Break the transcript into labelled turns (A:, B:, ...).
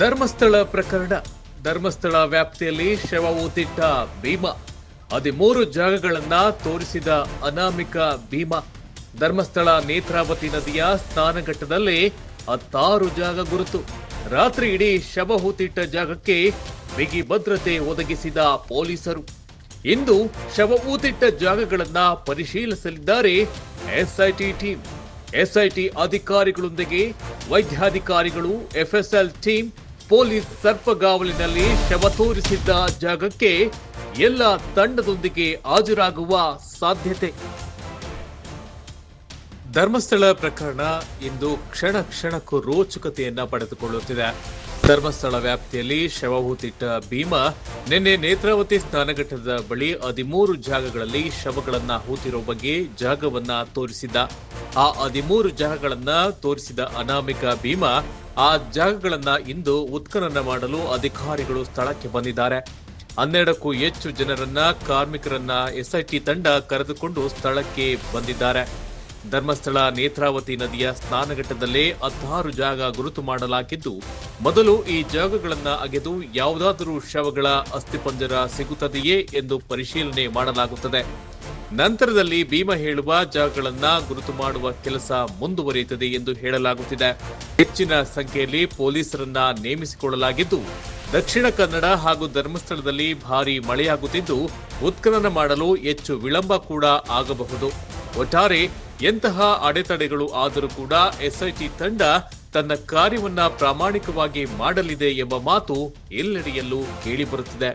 A: ಧರ್ಮಸ್ಥಳ ಪ್ರಕರಣ. ಧರ್ಮಸ್ಥಳ ವ್ಯಾಪ್ತಿಯಲ್ಲಿ ಶವ ಊತಿಟ್ಟ ಭೀಮಾ. ಹದಿಮೂರು ಜಾಗಗಳನ್ನ ತೋರಿಸಿದ ಅನಾಮಿಕ ಭೀಮಾ. ಧರ್ಮಸ್ಥಳ ನೇತ್ರಾವತಿ ನದಿಯ ಸ್ನಾನಘಟ್ಟದಲ್ಲಿ ಹತ್ತಾರು ಜಾಗ ಗುರುತು. ರಾತ್ರಿ ಇಡೀ ಶವ ಹೂತಿಟ್ಟ ಜಾಗಕ್ಕೆ ಬಿಗಿ ಭದ್ರತೆ ಒದಗಿಸಿದ ಪೊಲೀಸರು. ಇಂದು ಶವ ಊತಿಟ್ಟ ಜಾಗಗಳನ್ನ ಪರಿಶೀಲಿಸಲಿದ್ದಾರೆ ಎಸ್ಐಟಿ ಟೀಮ್. ಎಸ್ಐಟಿ ಅಧಿಕಾರಿಗಳೊಂದಿಗೆ ವೈದ್ಯಾಧಿಕಾರಿಗಳು, ಎಫ್ಎಸ್ಎಲ್ ಟೀಮ್ ಪೊಲೀಸ್ ಸರ್ಪಗಾವಲಿನಲ್ಲಿ ಶವ ತೋರಿಸಿದ್ದ ಜಾಗಕ್ಕೆ ಎಲ್ಲ ತಂಡದೊಂದಿಗೆ ಹಾಜರಾಗುವ ಸಾಧ್ಯತೆ. ಧರ್ಮಸ್ಥಳ ಪ್ರಕರಣ ಇಂದು ಕ್ಷಣ ಕ್ಷಣಕ್ಕೂ ರೋಚಕತೆಯನ್ನ ಪಡೆದುಕೊಳ್ಳುತ್ತಿದೆ. ಧರ್ಮಸ್ಥಳ ವ್ಯಾಪ್ತಿಯಲ್ಲಿ ಶವ ಹೂತಿಟ್ಟ ಭೀಮಾ ನಿನ್ನೆ ನೇತ್ರಾವತಿ ಸ್ನಾನಘಟ್ಟದ ಬಳಿ ಹದಿಮೂರು ಜಾಗಗಳಲ್ಲಿ ಶವಗಳನ್ನ ಹೂತಿರೋ ಬಗ್ಗೆ ಜಾಗವನ್ನ ತೋರಿಸಿದ್ದ. ಆ ಹದಿಮೂರು ಜಾಗಗಳನ್ನ ತೋರಿಸಿದ ಅನಾಮಿಕ ಭೀಮ ಆ ಜಾಗಗಳನ್ನ ಇಂದು ಉತ್ಖನನ ಮಾಡಲು ಅಧಿಕಾರಿಗಳು ಸ್ಥಳಕ್ಕೆ ಬಂದಿದ್ದಾರೆ. ಹನ್ನೆರಡಕ್ಕೂ ಹೆಚ್ಚು ಜನರನ್ನ, ಕಾರ್ಮಿಕರನ್ನ, ಎಸ್ಐಟಿ ತಂಡ ಕರೆದುಕೊಂಡು ಸ್ಥಳಕ್ಕೆ ಬಂದಿದ್ದಾರೆ. ಧರ್ಮಸ್ಥಳ ನೇತ್ರಾವತಿ ನದಿಯ ಸ್ನಾನಘಟ್ಟದಲ್ಲೇ ಹತ್ತಾರು ಜಾಗ ಗುರುತು ಮಾಡಲಾಗಿದ್ದು, ಮೊದಲು ಈ ಜಾಗಗಳನ್ನು ಅಗೆದು ಯಾವುದಾದರೂ ಶವಗಳ ಅಸ್ಥಿಪಂಜರ ಸಿಗುತ್ತದೆಯೇ ಎಂದು ಪರಿಶೀಲನೆ ಮಾಡಲಾಗುತ್ತದೆ. ನಂತರದಲ್ಲಿ ಭೀಮ ಹೇಳುವ ಜಾಗಗಳನ್ನ ಗುರುತು ಮಾಡುವ ಕೆಲಸ ಮುಂದುವರಿಯುತ್ತದೆ ಎಂದು ಹೇಳಲಾಗುತ್ತಿದೆ. ಹೆಚ್ಚಿನ ಸಂಖ್ಯೆಯಲ್ಲಿ ಪೊಲೀಸರನ್ನ ನೇಮಿಸಿಕೊಳ್ಳಲಾಗಿದ್ದು, ದಕ್ಷಿಣ ಕನ್ನಡ ಹಾಗೂ ಧರ್ಮಸ್ಥಳದಲ್ಲಿ ಭಾರೀ ಮಳೆಯಾಗುತ್ತಿದ್ದು, ಉತ್ಖನನ ಮಾಡಲು ಹೆಚ್ಚು ವಿಳಂಬ ಕೂಡ ಆಗಬಹುದು. ಒಟ್ಟಾರೆ ಎಂತಹ ಅಡೆತಡೆಗಳು ಆದರೂ ಕೂಡ ಎಸ್ಐಟಿ ತಂಡ ತನ್ನ ಕಾರ್ಯವನ್ನ ಪ್ರಾಮಾಣಿಕವಾಗಿ ಮಾಡಲಿದೆ ಎಂಬ ಮಾತು ಎಲ್ಲೆಡೆಯಲ್ಲೂ ಕೇಳಿಬರುತ್ತಿದೆ